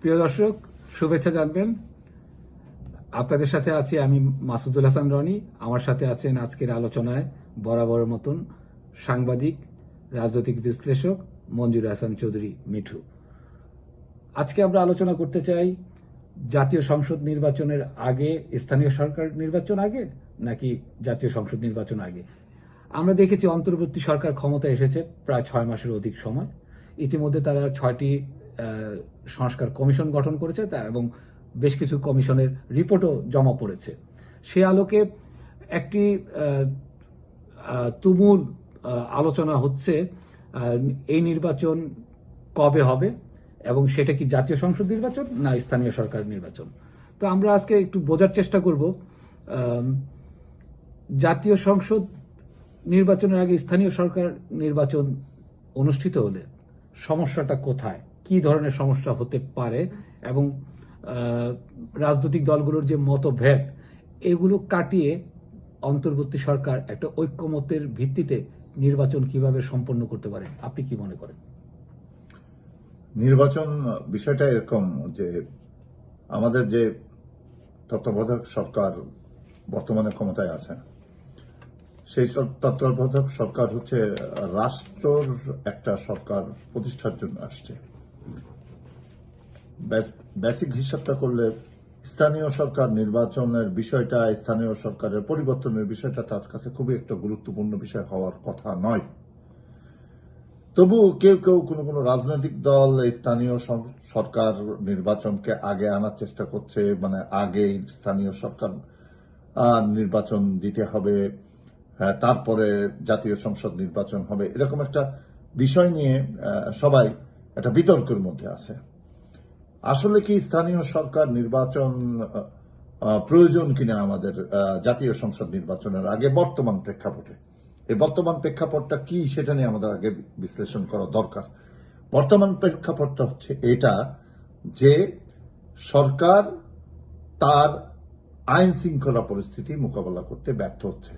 প্রিয় দর্শক, শুভেচ্ছা জানবেন। আপনাদের সাথে আছি আমি মাসুদুল হাসান রনি। আমার সাথে আছেন আজকের আলোচনায় বরাবরের মতন সাংবাদিক, রাজনৈতিক বিশ্লেষক মঞ্জুর হাসান চৌধুরী মিঠু। আজকে আমরা আলোচনা করতে চাই, জাতীয় সংসদ নির্বাচনের আগে, স্থানীয় সরকার নির্বাচন আগে, নাকি জাতীয় সংসদ নির্বাচন আগে? আমরা দেখেছি অন্তর্বর্তী সরকার ক্ষমতা এসেছে প্রায় ছয় মাসের অধিক সময়। ইতিমধ্যে তারা ছয়টি সংস্কার কমিশন গঠন করেছে তা এবং বেশ কিছু কমিশনের রিপোর্টও জমা পড়েছে। সে আলোকে একটি তুমুল আলোচনা হচ্ছে এই নির্বাচন কবে হবে এবং সেটা কি জাতীয় সংসদ নির্বাচন না স্থানীয় সরকার নির্বাচন? তো আমরা আজকে একটু বোঝার চেষ্টা করব জাতীয় সংসদ নির্বাচনের আগে স্থানীয় সরকার নির্বাচন অনুষ্ঠিত হলে সমস্যাটা কোথায়? কি ধরনের সমস্যা হতে পারে এবং রাজনৈতিক দলগুলোর যে মতভেদ, এগুলো কাটিয়ে অন্তর্বর্তী সরকার একটা ঐক্যমতের ভিত্তিতে নির্বাচন কীভাবে সম্পন্ন করতে পারে, আপনি কি মনে করেন? নির্বাচন বিষয়টা এরকম যে আমাদের যে তত্ত্বাবধায়ক সরকার বর্তমানে ক্ষমতায় আছে, সেই তত্ত্বাবধায়ক সরকার হচ্ছে রাষ্ট্রর একটা সরকার প্রতিষ্ঠার জন্য আসছে। বেসিক হিসাবটা করলে স্থানীয় সরকার নির্বাচনের বিষয়টা, স্থানীয় সরকারের পরিবর্তনের বিষয়টা তার কাছে খুবই একটা গুরুত্বপূর্ণ বিষয় হওয়ার কথা নয়। তবু কেউ কেউ কোনো কোনো রাজনৈতিক দল স্থানীয় সরকার নির্বাচনকে আগে আনার চেষ্টা করছে মানে আগে স্থানীয় সরকার নির্বাচন দিতে হবে তারপরে জাতীয় সংসদ নির্বাচন হবে, এরকম একটা বিষয় নিয়ে সবাই একটা বিতর্কের মধ্যে আছে। আসলে কি স্থানীয় সরকার নির্বাচন প্রয়োজন কিনা আমাদের জাতীয় সংসদ নির্বাচনের আগে বর্তমান প্রেক্ষাপটে? এই বর্তমান প্রেক্ষাপটটা কি সেটা নিয়ে আমাদের আগে বিশ্লেষণ করা দরকার। বর্তমান প্রেক্ষাপটটা হচ্ছে এটা যে সরকার তার আইন শৃঙ্খলা পরিস্থিতি মোকাবেলা করতে ব্যর্থ হচ্ছে।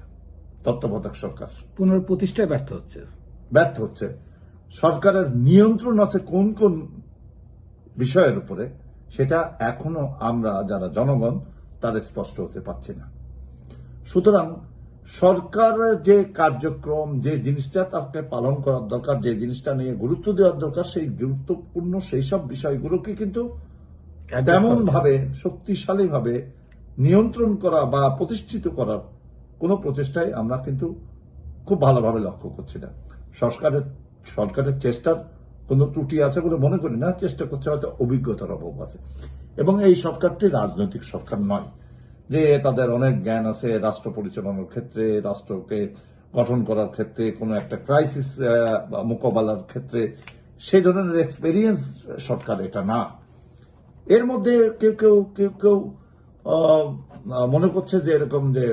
তত্ত্বাবধায়ক সরকার। পুনর্প্রতিষ্ঠায় ব্যর্থ হচ্ছে। ব্যর্থ হচ্ছে। সরকারের নিয়ন্ত্রণ আছে কোন কোন বিষয়ের উপরে সেটা এখনও আমরা যারা জনগণ তার স্পষ্ট হতে পারছি না। সুতরাং সরকারের যে কার্যক্রম যে জিনিসটা তাকে পালন করার দরকার যে জিনিসটা নিয়ে গুরুত্ব দেওয়ার দরকার সেই গুরুত্বপূর্ণ সেই সব বিষয়গুলোকে কিন্তু তেমন ভাবে শক্তিশালী ভাবে নিয়ন্ত্রণ করা বা প্রতিষ্ঠিত করার কোনো প্রচেষ্টায় আমরা কিন্তু খুব ভালোভাবে লক্ষ্য করছি না। সরকারের সরকারের চেষ্টার কোনো ত্রুটি আছে বলে মনে করি না, চেষ্টা করছে হয়তো অভিজ্ঞতার অভাব আছে। এবং এই সরকারটি রাজনৈতিক সরকার নয়, যে তাদের অনেক জ্ঞান আছে রাষ্ট্র পরিচালনার ক্ষেত্রে, রাষ্ট্রকে গঠন করার ক্ষেত্রে, কোনো একটা ক্রাইসিস মোকাবেলার ক্ষেত্রে। সেই ধরনের এক্সপেরিয়েন্স সরকার এটা না। এর মধ্যে কেউ কেউ কেউ কেউ মনে করছে যে এরকম যে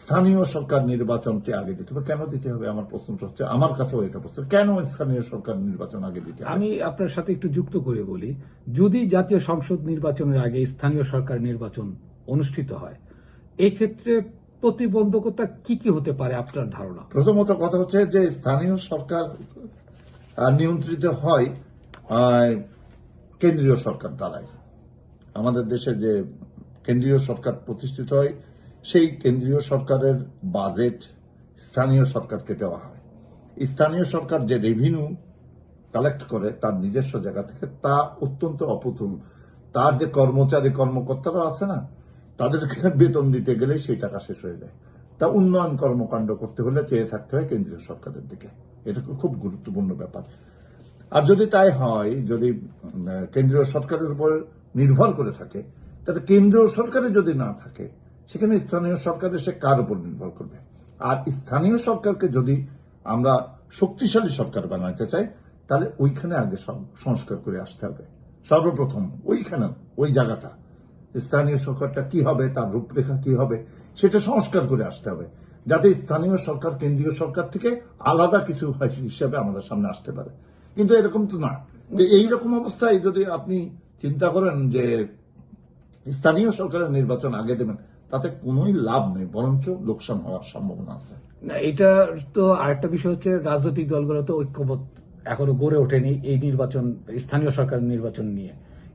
স্থানীয় সরকার নির্বাচনটি আগে দিতে হবে। কেন দিতে হবে? আমার প্রশ্নটা হচ্ছে আমার কাছেও এটা প্রশ্ন। কেন স্থানীয় সরকার নির্বাচন আগে দিতে হবে? আমি আপনার সাথে একটু যুক্ত করে বলি যদি জাতীয় সংসদ নির্বাচনের আগে স্থানীয় সরকার নির্বাচন অনুষ্ঠিত হয় এক্ষেত্রে প্রতিবন্ধকতা কি কি হতে পারে আপনার ধারণা? প্রথমত কথা হচ্ছে যে স্থানীয় সরকার নিয়ন্ত্রিত হয় কেন্দ্রীয় সরকার দ্বারাই। আমাদের দেশে যে কেন্দ্রীয় সরকার প্রতিষ্ঠিত হয় সেই কেন্দ্রীয় সরকারের বাজেট স্থানীয় সরকারকে দেওয়া হয়। স্থানীয় সরকার যে রেভিনিউ কালেক্ট করে তার নিজস্ব জায়গা থেকে, তা অত্যন্ত অপুতুল তার যে কর্মচারী, কর্মকর্তারা আছে না, তাদেরকে বেতন দিতে গেলে সেই টাকা শেষ হয়ে যায়। তা উন্নয়ন কর্মকাণ্ড করতে হলে চেয়ে থাকতে হয় কেন্দ্রীয় সরকারের দিকে। এটা খুব গুরুত্বপূর্ণ ব্যাপার। আর যদি তাই হয়, যদি কেন্দ্রীয় সরকারের উপর নির্ভর করে থাকে, তাহলে কেন্দ্রীয় সরকারে যদি না থাকে সেখানে স্থানীয় সরকার এসে কার উপর নির্ভর করবে? আর স্থানীয় সরকারকে যদি আমরা শক্তিশালী সরকার বানাতে চাই, তাহলে ওইখানে আগে সংস্কার করে আসতে হবে। সর্বপ্রথম ওইখানে, ওই জায়গাটা। স্থানীয় সরকারটা কি হবে, তার রূপরেখা কি হবে, সেটা সংস্কার করে আসতে হবে। যাতে স্থানীয় সরকার, কেন্দ্রীয় সরকার থেকে আলাদা কিছু হিসেবে আমাদের সামনে আসতে পারে। কিন্তু এরকম তো না। এইরকম অবস্থায় যদি আপনি চিন্তা করেন যে স্থানীয় সরকারের নির্বাচন আগে দেবেন তাতে কোনোই লাভ নেই বরঞ্চ লোকসান হওয়ার সম্ভাবনা আছে। না এটা তো আরেকটা বিষয় হচ্ছে রাজনৈতিক দলগুলো তো ঐক্যবদ্ধ এখনও গড়ে ওঠেনি এই নির্বাচন স্থানীয় সরকার নির্বাচন নিয়ে।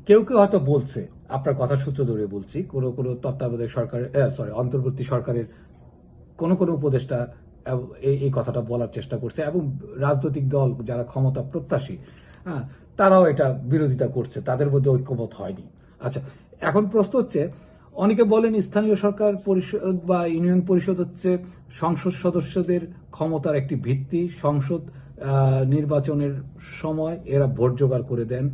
কেউ কেউ হয়তো বলছে আপনার কথা সূত্র ধরে বলছি কোন কোন তত্ত্বাবধায়ক সরকারের সরি অন্তর্বর্তী সরকারের কোন কোন উপদেষ্টা এই কথাটা বলার চেষ্টা করছে এবং রাজনৈতিক দল যারা ক্ষমতা প্রত্যাশী হ্যাঁ, তারাও এটা বিরোধিতা করছে তাদের মধ্যে ঐক্যমত হয়নি। আচ্ছা এখন প্রশ্ন হচ্ছে অনেকে বলেন স্থানীয় সরকার পরিষদ বা ইউনিয়ন পরিষদ হচ্ছে সংসদ সদস্যদের ক্ষমতার একটি ভিত্তি। সংসদ নির্বাচনের সময় এরা ভোট জোগাড় করে দেন।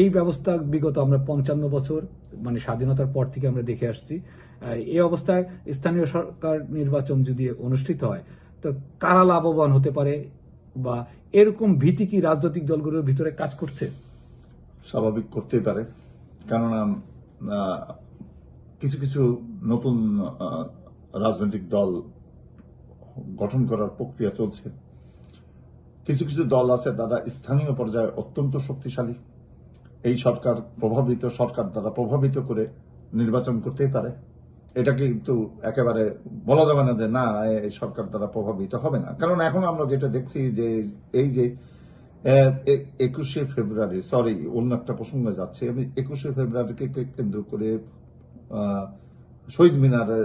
এই ব্যবস্থা বিগত আমরা পঞ্চান্ন বছর মানে স্বাধীনতার পর থেকে আমরা দেখে আসছি। এই অবস্থায় স্থানীয় সরকার নির্বাচন যদি অনুষ্ঠিত হয়, তো কারা লাভবান হতে পারে বা এরকম ভীতি কি রাজনৈতিক দলগুলোর ভিতরে কাজ করছে? স্বাভাবিক করতেই পারে। কেননা কিছু কিছু নতুন রাজনৈতিক দল গঠন করার প্রক্রিয়া চলছে। কিছু কিছু দল আছে তারা স্থানীয় পর্যায়ে অত্যন্ত শক্তিশালী। এই সরকার প্রভাবিত, সরকার দ্বারা প্রভাবিত করে নির্বাচন করতেই পারে। এটা কিন্তু একেবারে বলা যাবে না যে, না এই সরকার দ্বারা প্রভাবিত হবে না। কারণ এখন আমরা যেটা দেখছি যে, এই যে একুশে ফেব্রুয়ারি, সরি, অন্য একটা প্রসঙ্গে যাচ্ছে। আমি একুশে ফেব্রুয়ারিকে কেন্দ্র করে শহীদ আহ,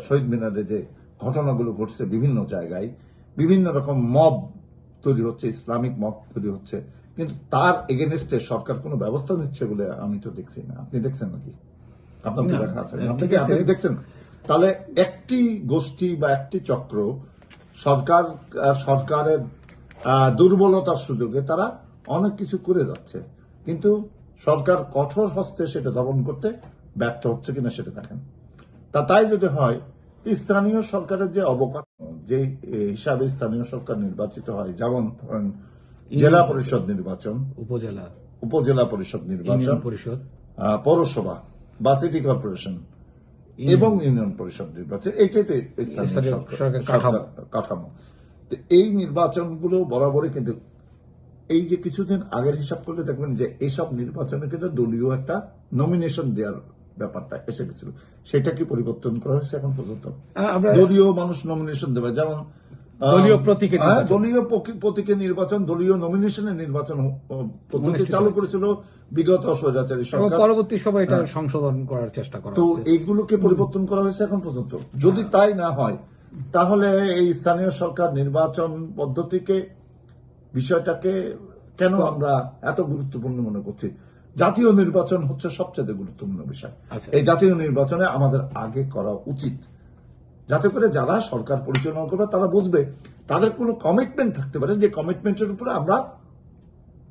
শহীদ মিনারে যে ঘটনাগুলো ঘটছে বিভিন্ন জায়গায় বিভিন্ন রকম মব তৈরি হচ্ছে ইসলামিক মব তৈরি হচ্ছে কিন্তু তার এগেনস্টে সরকার কোনো ব্যবস্থা নিচ্ছে বলে আমি তো দেখছি না। আপনি দেখছেন নাকি? আপনার তো দেখা আছে? আপনি কি আপনি দেখছেন? তাহলে একটি গোষ্ঠী বা একটি চক্র সরকার সরকারের দুর্বলতার সুযোগে তারা অনেক কিছু করে যাচ্ছে কিন্তু সরকার কঠোর হস্তে সেটা দমন করতে ব্যর্থ হচ্ছে কিনা সেটা দেখেন। তা তাই যদি হয় স্থানীয় সরকারের যে অবকাঠামো যে হিসাবে স্থানীয় সরকার নির্বাচিত হয় যেমন ধরেন জেলা পরিষদ নির্বাচন উপজেলা। উপজেলা পরিষদ নির্বাচন পরিষদ। পৌরসভা বা সিটি কর্পোরেশন এবং ইউনিয়ন পরিষদ নির্বাচন এইটাই তো কাঠামো। তো এই নির্বাচনগুলো বরাবরই কিন্তু এই যে কিছুদিন আগের হিসাব করলে দেখবেন যে এইসব নির্বাচনে কিন্তু দলীয় একটা নমিনেশন দেওয়ার ব্যাপারটা এসে গেছিল সেটা কি পরিবর্তন করা হয়েছে এখন পর্যন্ত? দলীয় মানুষ নমিনেশন দেবে যেমন দলীয় হ্যাঁ, দলীয় প্রকি- নির্বাচন দলীয় নমিনেশনের নির্বাচন পদ্ধতি চালু করেছিল বিগত স্বৈরাচারী সরকার। পরবর্তী সময় এটা সংশোধন করার চেষ্টা করা তো এইগুলোকে পরিবর্তন করা হয়েছে এখন পর্যন্ত? যদি তাই না হয় তাহলে এই স্থানীয় সরকার নির্বাচন পদ্ধতিকে বিষয়টাকে কেন আমরা এত গুরুত্বপূর্ণ মনে করছি? জাতীয় নির্বাচন হচ্ছে সবচেয়ে গুরুত্বপূর্ণ বিষয়। আচ্ছা। এই জাতীয় নির্বাচনে আমাদের আগে করা উচিত। যাতে করে যারা সরকার পরিচালনা করবে তারা বুঝবে তাদের কোনো কমিটমেন্ট থাকতে পারে যে কমিটমেন্টের উপরে আমরা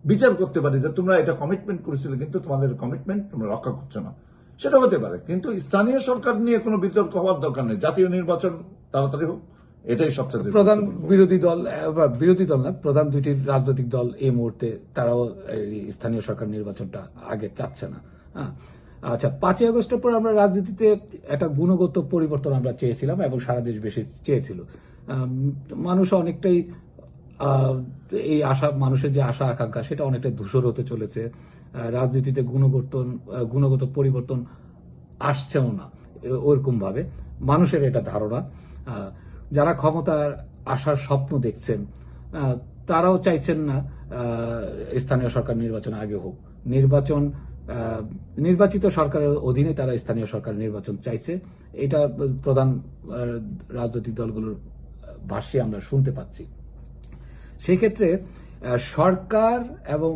বিচার করতে পারি যে তোমরা এটা কমিটমেন্ট করেছিলে কিন্তু তোমাদের কমিটমেন্ট তোমরা রক্ষা করছ না। সেটা হতে পারে। কিন্তু স্থানীয় সরকার নিয়ে কোনো বিতর্ক হওয়ার দরকার নেই। জাতীয় নির্বাচন তাড়াতাড়ি হোক। এটাই সবচেয়ে প্রধান বিরোধী দল বা বিরোধী দল না প্রধান দুইটি রাজনৈতিক দল এই মুহূর্তে তারাও স্থানীয় সরকার নির্বাচনটা আগে চাচ্ছে না। হ্যাঁ। আচ্ছা পাঁচই আগস্টের পর আমরা রাজনীতিতে একটা গুণগত পরিবর্তন আমরা চেয়েছিলাম এবং সারা দেশ বেশি চেয়েছিল। মানুষ অনেকটাই আহ, এই আশা মানুষের যে আশা আকাঙ্ক্ষা সেটা অনেকটা ধূসর হতে চলেছে। রাজনীতিতে গুণগত গুণগত পরিবর্তন আসছেও না ওরকম ভাবে মানুষের এটা ধারণা আহ, যারা ক্ষমতার আসার স্বপ্ন দেখছেন তারাও চাইছেন না স্থানীয় সরকার নির্বাচন আগে হোক। নির্বাচন নির্বাচিত সরকারের অধীনে তারা স্থানীয় সরকার নির্বাচন চাইছে। এটা প্রধান রাজনৈতিক দলগুলোর ভাষ্যে আমরা শুনতে পাচ্ছি। সেক্ষেত্রে সরকার এবং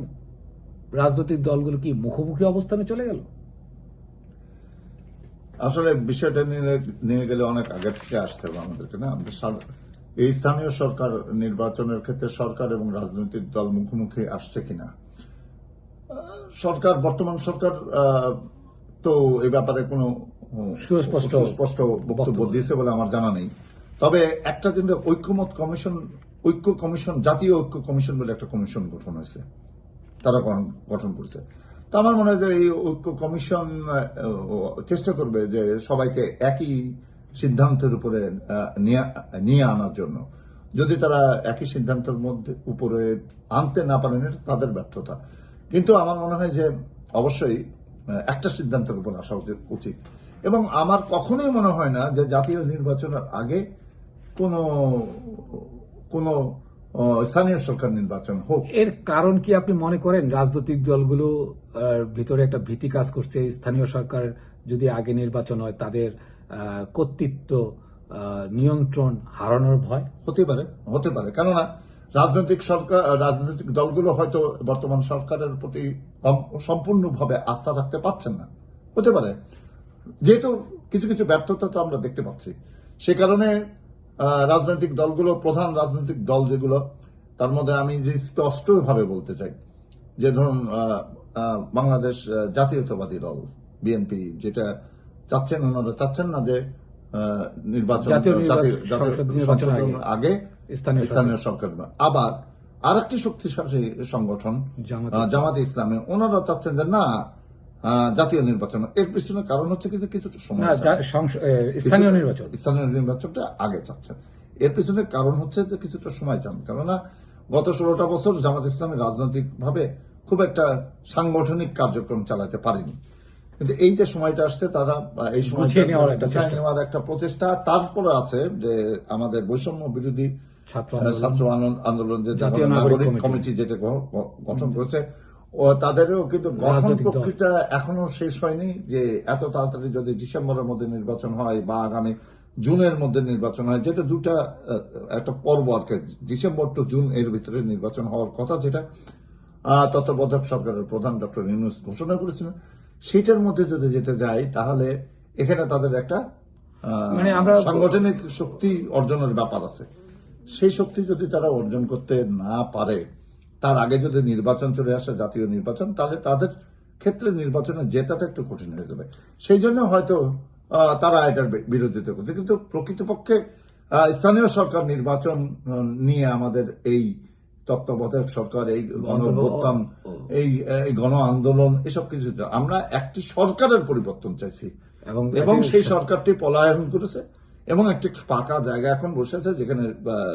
রাজনৈতিক দলগুলো কি মুখোমুখি অবস্থানে চলে গেল? আসলে বিষয়টা নিয়ে নিয়ে গেলে অনেক আগে থেকে আসতে হবে আমাদেরকে না? আমাদের এই স্থানীয় সরকার নির্বাচনের ক্ষেত্রে সরকার এবং রাজনৈতিক দল মুখোমুখি আসছে কিনা? সরকার বর্তমান সরকার তো এই ব্যাপারে কোনো সুস্পষ্ট সুস্পষ্ট বক্তব্য। দিয়েছে বলে আমার জানা নেই। তবে একটা জিনিস ঐক্যমত কমিশন ঐক্য কমিশন জাতীয় ঐক্য কমিশন বলে একটা কমিশন গঠন হয়েছে। তারা গঠন করেছে। তো আমার মনে হয় যে এই ঐক্য কমিশন চেষ্টা করবে যে সবাইকে একই সিদ্ধান্তের উপরে নিয়ে- আনার জন্য। যদি তারা একই সিদ্ধান্তের মধ্যে, উপরে আনতে না পারেন, এটা তাদের ব্যর্থতা। কিন্তু আমার মনে হয় যে অবশ্যই একটা সিদ্ধান্তের উপর আসা উচিত- এবং আমার কখনোই মনে হয় না যে জাতীয় নির্বাচনের আগে কোনো কোনো স্থানীয় সরকার নির্বাচন হোক। এর কারণ কি আপনি মনে করেন? রাজনৈতিক দলগুলো ভিতরে একটা ভীতি কাজ করছে। স্থানীয় সরকার যদি আগে নির্বাচন হয় তাদের কর্তৃত্ব নিয়ন্ত্রণ হারানোর ভয়? হতে পারে হতে পারে। কেননা রাজনৈতিক সরকার রাজনৈতিক দলগুলো হয়তো বর্তমান সরকারের প্রতি সম্পূর্ণভাবে আস্থা রাখতে পারছেন না। হতে পারে। যেহেতু কিছু কিছু ব্যর্থতা তো আমরা দেখতে পাচ্ছি। সে কারণে রাজনৈতিক দলগুলো প্রধান রাজনৈতিক দল যেগুলো তার মধ্যে আমি যে স্পষ্টভাবে বলতে চাই যে ধরুন বাংলাদেশ জাতীয়তাবাদী দল বিএনপি যেটা চাচ্ছেন ওনারা চাচ্ছেন না যে নির্বাচন আগে। স্থানীয় সরকার আবার আরেকটি শক্তিশালী সংগঠন জামাত ইসলামে ওনারা চাচ্ছেন যে না জাতীয় নির্বাচন। এর পিছনে কারণ হচ্ছে কিছু এ, স্থানীয় নির্বাচন। স্থানীয় নির্বাচনটা আগে চাচ্ছেন। এর পিছনে কারণ হচ্ছে যে কিছুটা সময় চান। কেননা গত ষোলোটা বছর জামাত ইসলামী রাজনৈতিক ভাবে খুব একটা সাংগঠনিক কার্যক্রম চালাতে পারেনি। কিন্তু এই যে সময়টা আসছে তারা এই সময় নেওয়ার একটা প্রচেষ্টা। তারপরে আছে যে আমাদের বৈষম্য বিরোধী ছাত্র আন্দোলন। যে জাতীয় নাগরিক কমিটি। যেটা গঠন করেছে ও তাদেরও কিন্তু গঠন প্রক্রিয়া এখনও শেষ হয়নি যে এত তাড়াতাড়ি যদি ডিসেম্বরের মধ্যে নির্বাচন হয় বা আগামী জুনের মধ্যে নির্বাচন হয় যেটা দুটা একটা পর্ব আর কি ডিসেম্বর টু জুন এর ভিতরে নির্বাচন হওয়ার কথা যেটা তত্ত্বাবধায়ক সরকারের প্রধান ডক্টর ইউনুস ঘোষণা করেছিলেন সেটার মধ্যে যদি যেতে যায় তাহলে এখানে তাদের একটা আহ, মানে আমরা- সাংগঠনিক শক্তি অর্জনের ব্যাপার আছে। সেই শক্তি যদি তারা অর্জন করতে না পারে তার আগে যদি নির্বাচন চলে আসে জাতীয় নির্বাচন তাহলে তাদের ক্ষেত্রে নির্বাচনে জেতাটা একটু কঠিন হয়ে যাবে। সেই জন্য হয়তো তারা এটার বিরোধিতা করছে। কিন্তু প্রকৃতপক্ষে স্থানীয় সরকার নির্বাচন নিয়ে আমাদের এই তত্ত্বাবধায়ক সরকার এই গণ এই গণ আন্দোলন এসব কিছু আমরা একটি সরকারের পরিবর্তন চাইছি। এবং সেই সরকারটি পলায়ন করেছে এবং একটি ফাঁকা জায়গা এখন বসেছে যেখানে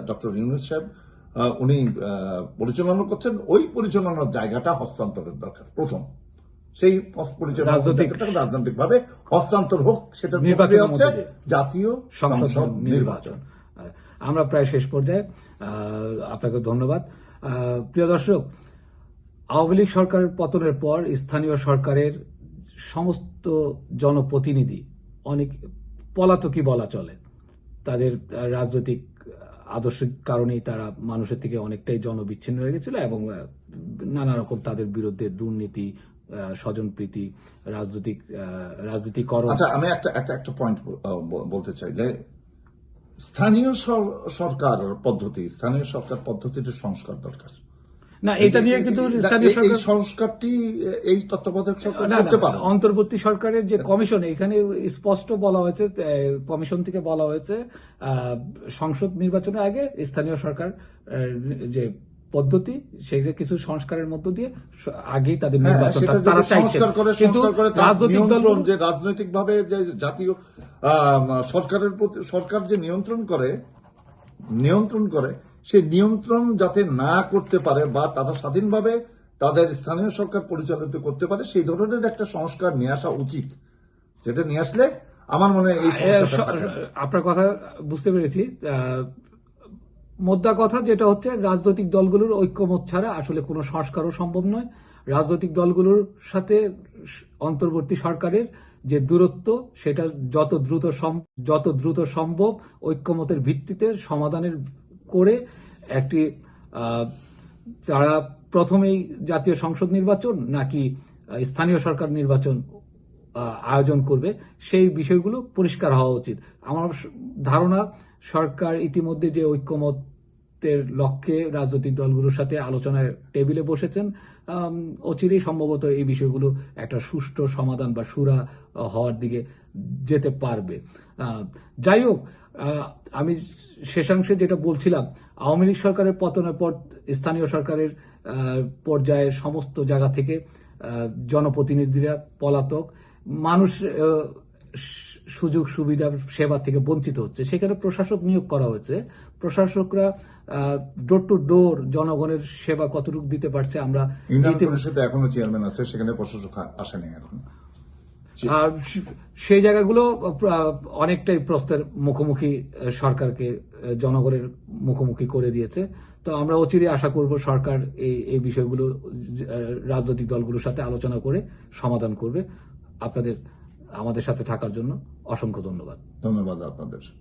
ডক্টর ইউনুস সাহেব উনি পরিচালনা করছেন। ওই পরিচালনার জায়গাটা হস্তান্তরের দরকার প্রথম। সেই পরিচালনা রাজনৈতিক- ভাবে হস্তান্তর হোক সেটা হচ্ছে জাতীয় সংসদ নির্বাচন। আমরা প্রায় শেষ পর্যায়ে আপনাকে ধন্যবাদ। প্রিয় দর্শক আওয়ামী লীগ সরকারের পতনের পর স্থানীয় সরকারের সমস্ত জনপ্রতিনিধি অনেক পলাতকই বলা চলে। তাদের রাজনৈতিক আদর্শের কারণেই তারা মানুষের থেকে অনেকটাই জনবিচ্ছিন্ন হয়ে গেছিল এবং নানা রকম তাদের বিরুদ্ধে দুর্নীতি স্বজন প্রীতি রাজনৈতিক রাজনীতিকরণ। আচ্ছা আমি একটা একটা একটা পয়েন্ট বলতে চাই যে স্থানীয় সর- সরকার পদ্ধতি, স্থানীয় সরকার পদ্ধতিটা সংস্কার দরকার। না এটা নিয়ে কিন্তু স্থানীয় সরকার সংস্কারটি এই তত্ত্বাবধায়ক সরকার করতে পারে? অন্তর্বর্তী সরকারের যে কমিশন এখানে স্পষ্ট বলা হয়েছে কমিশন থেকে বলা হয়েছে সংসদ নির্বাচনের আগে স্থানীয় সরকার যে পদ্ধতি সেগুলো কিছু সংস্কারের মধ্য দিয়ে আগেই তাদের হ্যাঁ, নির্বাচনটা তারা চাইছে। সংস্কার করে কিন্তু সংস্কার করে রাজনৈতিক দলগুলো যে রাজনৈতিক ভাবে যে জাতীয় সরকারের প্রতি সরকার যে নিয়ন্ত্রণ করে নিয়ন্ত্রণ করে সেই নিয়ন্ত্রণ যাতে না করতে পারে বা তারা স্বাধীনভাবে তাদের স্থানীয় সরকার পরিচালিত করতে পারে সেই ধরনের একটা সংস্কার নিয়ে আসা উচিত। যেটা নিয়ে আসলে আমার মনে হয় এই স-। আপনার কথা বুঝতে পেরেছি। মোদ্দা কথা যেটা হচ্ছে রাজনৈতিক দলগুলোর ঐক্যমত ছাড়া আসলে কোনো সংস্কারও সম্ভব নয়। রাজনৈতিক দলগুলোর সাথে অন্তর্বর্তী সরকারের যে দূরত্ব সেটা যত দ্রুত যত দ্রুত সম্ভব ঐক্যমতের ভিত্তিতে সমাধানের করে একটি তারা প্রথমেই জাতীয় সংসদ নির্বাচন নাকি স্থানীয় সরকার নির্বাচন আয়োজন করবে, সেই বিষয়গুলো পরিষ্কার হওয়া উচিত। আমার ধারণা, সরকার ইতিমধ্যে যে ঐক্যমতের লক্ষ্যে রাজনৈতিক দলগুলোর সাথে আলোচনার টেবিলে বসেছেন। অচিরেই সম্ভবত এই বিষয়গুলো একটা সুষ্ঠু সমাধান বা সুরা হওয়ার দিকে যেতে পারবে। যাই হোক আমি শেষাংশে যেটা বলছিলাম, আওয়ামী লীগ সরকারের পতনের পর স্থানীয় সরকারের পর্যায়ে সমস্ত জায়গা থেকে জনপ্রতিনিধিরা, পলাতক মানুষ সুযোগ সুবিধা সেবা থেকে বঞ্চিত হচ্ছে। সেখানে প্রশাসক নিয়োগ করা হয়েছে। প্রশাসকরা ডোর টু ডোর জনগণের সেবা কতটুকু দিতে পারছে আমরা এখনও চেয়ারম্যান আছে সেখানে প্রশাসক আসেনি এখন। আর সেই জায়গাগুলো অনেকটাই প্রশ্নের মুখোমুখি সরকারকে জনগণের মুখোমুখি করে দিয়েছে। তো আমরা অচিরে আশা করব সরকার এই এই বিষয়গুলো রাজনৈতিক দলগুলোর সাথে আলোচনা করে সমাধান করবে। আপনাদের আমাদের সাথে থাকার জন্য। অসংখ্য ধন্যবাদ। ধন্যবাদ আপনাদের।